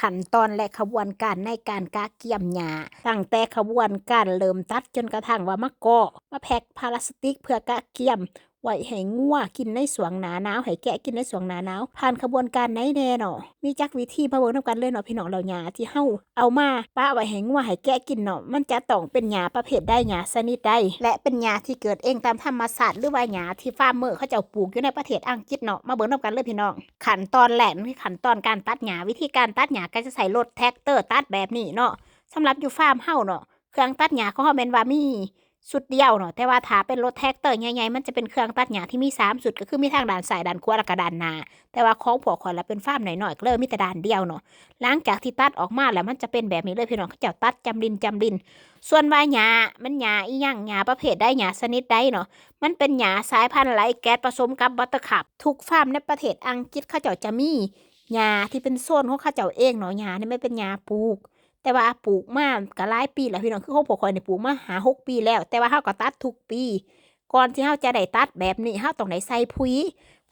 ขั้นตอนและขบวนการในการกาเกี่ยมหญ้าตั้งแต่ขบวนการเริ่มตัดจนกระทั่งว่ามะกอมาแพ็คพลาสติกเพื่อกาเกี่ยม ไว้ให้งัวกินในสวงหนาหนาวให้แกะกินในสวงหนาหนาวผ่านขบวนการไหนแน่เนาะมีจักวิธีมาเบิงนํกันเลยเนาะพี่น้องเราหญ้าที่เฮาเอามาป้าไว้ให้งัวให้แกะกินเนาะมันจะต้องเป็นหญ้าประเภทใดหญ้าชนิดใดและเป็นหญ้าที่เกิดเองตามธรรมชาติหรือว่าหญ้าที่ฟาร์มเมอร์เขาจ้าปลูกอยู่ในประเทศอังกฤษเนาะมาเบิ่งนํกันเลยพี่น้อง ขั้นตอนแรกนี่ขั้นตอนการตัดหญ้าวิธีการตัดหญ้าก็จะใส่รถแท็กเตอร์ตัดแบบนี้เนาะสำหรับอยู่ฟาร์มเฮาเนาะเครื่องตัดหญ้าของเฮาแม่นว่ามี สุดเดียวเนาะแต่ว่าถ้าเป็นรถแท็กเตอร์ใหญ่ๆมันจะเป็นเครื่องตัดหญ้าที่มีสามสุดก็คือมีทางด้านซ้ายด้านขวาแล้วก็ด้านหน้าแต่ว่าของพวขอยละเป็นฟ้ามหน่อยๆก็เลยมีแต่ด้านเดียวเนาะหลังจากที่ตัดออกมาแล้วมันจะเป็นแบบนี้เลยพี่น้องเขาเจ้าตัดจำดินจำดิน ส่วนว่าหญ้ามันหญ้าอีหยังหญ้าประเภทใดหญ้าชนิดใดเนาะมันเป็นหญ้าสายพันธุ์ไรแก๊สผสมกับบัตเตอร์คัพทุกฟาร์มในประเทศอังกฤษเขาเจ้าจะมีหญ้าที่เป็นโซนของเขาเจ้าเองเนาะหญ้านี่ไม่เป็นหญ้าปลูก แต่ว่าปลูกมาก็หลายปีแล้วพี่น้องคือของพวกข่อยนี่ปลูกมาหาหกปีแล้ว แต่ว่าเฮาก็ตัดทุกปี ก่อนที่เฮาจะได้ตัดแบบนี้เฮาต้องได้ใส่ปุ๋ย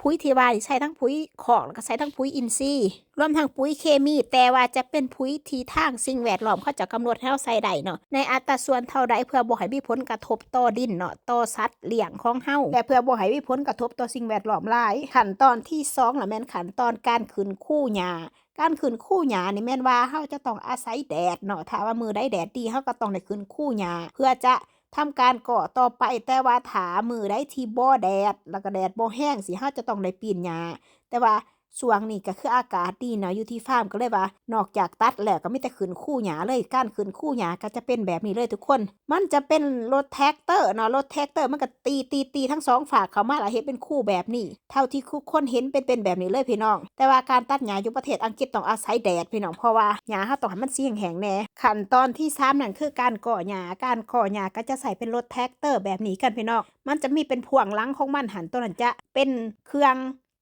ปุ๋ยที่ว่าใช้ทั้งปุ๋ยคอกแล้วก็ใช้ทั้งปุ๋ยอินทรีย์รวมทั้งปุ๋ยเคมี แต่ว่าจะเป็นปุ๋ยที่ทางสิ่งแวดล้อมเขาจะกำหนดให้เฮาใส่ได้เนาะในอัตราส่วนเท่าใดเพื่อบ่ให้มีผลกระทบต่อดินเนาะต่อสัตว์เลี้ยงของเฮาและเพื่อบ่ให้มีผลกระทบต่อสิ่งแวดล้อมหลายขั้นตอนที่สองละแม่นขั้นตอนการขึ้นคู่หญ้า การขึ้นคู่หญ้านี่แม่นว่าเฮาจะต้องอาศัยแดดเนาะถ้าว่ามือได้แดดดีเฮาก็ต้องได้ขึ้นคู่หญ้าเพื่อจะทำการก่อต่อไปแต่ว่าถามือได้ที่บ่แดด แล้วก็แดดบ่แห้งสิเฮาจะต้องได้ปีนหญ้าแต่ว่า ช่วงนี้ก็คืออากาศดีเนาะอยู่ที่ฟาร์มก็เลยว่า นอกจากตัดแล้วก็ไมีแต่ขึ้นคู่หญ้าเลยการขึ้นคู่หญ้าก็จะเป็นแบบนี้เลยทุกคน มันจะเป็นรถแท็กเตอร์เนาะรถแท็กเตอร์มันก็ตีตีตีทั้งสองฝากเขามาล้วเฮ็ดเป็นคู่แบบนี้ เท่าที่ทุกคนเห็นเป็นเป็นแบบนี้เลยพี่น้อง แต่ว่าการตัดหญ้าอยู่ประเทศอังกฤษต้องอาศัยแดดพี่น้องเพราะว่าหญ้าเฮาต้องให้มันเสี่ยงแห้งแน่ขั้นตอนที่สามนั่นคือการก่อหญ้าการก่อหญ้าก็จะใส่เป็นรถแท็กเตอร์แบบนี้กันพี่น้องมันจะมีเป็นพ่วงลังของมันหันตัวนั้นจะเป็นเครื่อง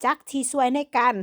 จักที่ช่วยในการ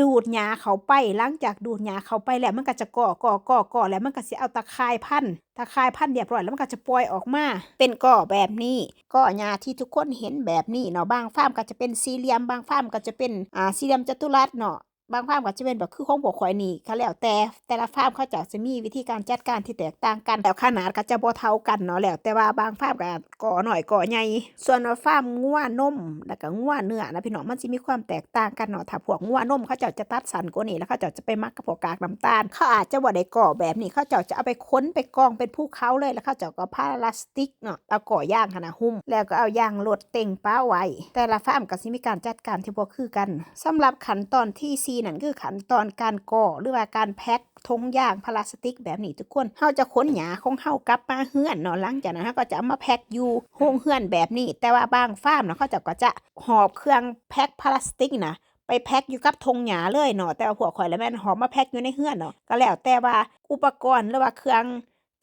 ดูดหญ้าเขาไปหลังจากดูดหญ้าเขาไปแล้วมันก็จะก่อก่อก่อก่อแล้วมันก็สิเอาตะข่ายพันตะข่ายพันเรียบร้อยแล้วมันก็จะปล่อยออกมา เป็นก่อแบบนี้ก่อหญ้าที่ทุกคนเห็นแบบนี้เนาะบางฟาร์มก็จะเป็นสี่เหลี่ยมบางฟาร์มก็จะเป็นอ่าสี่เหลี่ยมจัตุรัสเนาะ บางฟาร์มก็จะเป็นแบบคือของพวกข่อยนี่ก็แล้วแต่แต่ละฟาร์มเขาจะจะมีวิธีการจัดการที่แตกต่างกันแต่ขนาดก็จะบ่เท่ากันเนาะแล้วแต่ว่าบางฟาร์มก็ก่อหน่อยก่อใหญ่ส่วนว่าฟาร์มงัวนมแล้วก็งัวเนื้อนะพี่น้องมันสิมีความแตกต่างกันเนาะถ้าพวกงัวนมเขาเจ้าจะตัดสันกว่านี้แล้วเขาเจ้าจะไปมักกับพวกกากน้ำตาลเขาอาจจะบ่ได้ก่อแบบนี้เขาเจ้าจะเอาไปค้นไปกองเป็นภูเขาเลยแล้วเขาเจ้าก็พลาสติกเนาะเอาก่อย่างขนาดหุ้ม แล้วก็เอายางรถเต็งป้าไว้แต่ละฟาร์มก็สิมีการจัดการที่บ่คือกันสำหรับขั้นตอนที่4นั่นคือขั้นตอนการก่อหรือว่าการแพ็คทงยางพลาสติกแบบนี้ทุกคนเฮาจะขนหญ้าของเฮากลับมาเฮือนเนาะหลังจากนั้นเฮาก็จะเอามาแพ็คอยู่โรงเฮือนแบบนี้ แต่ว่าบางฟาร์มเนาะเขาจะก็จะหอบเครื่องแพ็คพลาสติกนะไปแพ็คอยู่กับธงหญ้าเลยเนาะแต่ว่าพวข่อยแล้วแม่นหอมมาแพ็คอยู่ในเฮือนเนาะก็แล้วแต่ว่าอุปกรณ์หรือว่าเครื่อง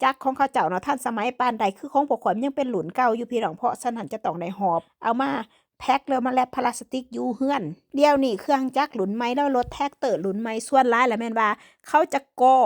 จักรของเขาเจ้าเนาะท่านสมัยปานใดคือของพวกข่อยยังเป็นหลุนเก่าอยู่พี่น้องเพราะฉะนั้นจะต้องได้หอบเอามา แพ็คแล้วมาแลบพลาสติกอยู่เฮือน เดี๋ยวนี้เครื่องจักรหลุนไม้แล้วรถแท็กเตอร์หลุนไม้ส่วนหลายแล้วแม่นว่า เขาจะก่อ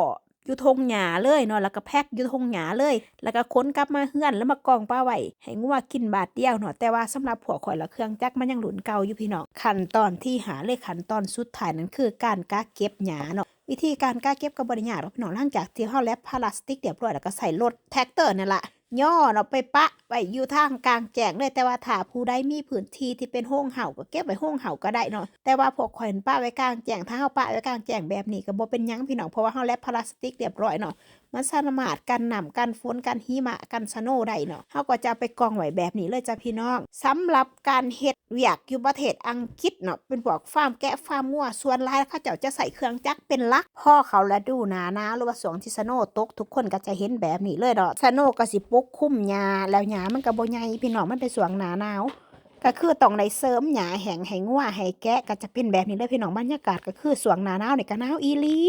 อยู่ธงหญ้าเลยเนาะแล้วก็แพ็คอยู่ธงหญ้าเลย แล้วก็ค้นกลับมาเฮือนแล้วมากองป้าไว้ให้งัวกินบาทเดียวเนาะแต่ว่าสำหรับผัวข่อยละเครื่องจักรมันยังหลุนเก่าอยู่พี่น้องขั้นตอนที่หาเลยขั้นตอนสุดท้ายนั้นคือการกาเก็บหญ้าเนาะวิธีการกาเก็บกับบริยาเนาพี่น้องหลังจากที่เฮาแลบพลาสติกเรียบร้อยแล้วก็ใส่รถแท็กเตอร์นั่นละ ย่อเนาะไปปะไว้อยู่ทางกลางแจ้งเลยแต่ว่าถ้าผู้ใดมีพื้นที่ที่เป็นห้องเห่าก็เก็บไว้ห้องเห่าก็ได้เนาะแต่ว่าพวกข่อยเห็นป้าไว้กลางแจ้งถ้าเฮาปะไว้กลางแจ้งแบบนี้ก็บ่เป็นหยังพี่น้องเพราะว่าเฮาแลบพลาสติกเรียบร้อยเนาะมันสามารถกันหนำกันฝนกันหิมะกันสโนว์ได้เนาะเฮาก็จะไปกองไว้แบบนี้เลยจ้ะพี่น้องสำหรับการเฮ็ด เวียกอยู่ประเทศอังกฤษเนาะเป็นพวกฟาร์มแกะฟาร์มงัวส่วนลายเขาเจ้าจะใส่เครื่องจักรเป็นลัก พ่อเขาฤดูหนาหนาหรือว่าสวงที่สโนว์ตก ทุกคนก็จะเห็นแบบนี้เลยเนาะสโนว์ก็สิปกคลุมหญ้าแล้วหญ้ามันก็บ่ใหญ่พี่น้องมันเป็นสวงหนาหนาวก็คือต้องได้เสริมหญ้าแห้งให้งัวให้แกะก็จะเป็นแบบนี้เลยพี่น้องบรรยากาศก็คือสวงหนาหนาวนี่ก็หนาวอีลี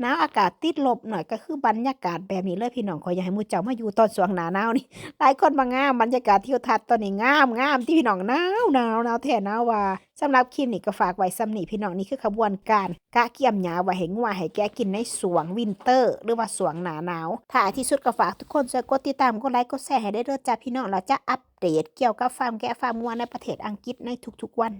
หนาวอากาศติดลบหน่อยก็คือบรรยากาศแบบนี้เลยพี่น้องขออยากให้มูเจ้ามาอยู่ตอนสวงหนาหนาวนี่หลายคนมางามบรรยากาศทิวทัศน์ตอนนี้งามงามที่พี่น้องหนาวหนาวหนาวแท้หนาวว่าสำหรับคลิปนี้ก็ฝากไว้ซ้ำนีพี่น้องนี่คือขบวนการกะเกี่ยมหญ้าไว้ให้งัวให้แกกินในสวงวินเตอร์ หรือว่าสวงหนาหนาวถ้าที่สุดก็ฝากทุกคนช่วยกดติดตามกดไลค์กดแชร์ให้ได้เด้อจ้าพี่น้องเราจะอัปเดตเกี่ยวกับฟาร์มแกะฟาร์มงัวในประเทศอังกฤษในทุกๆวัน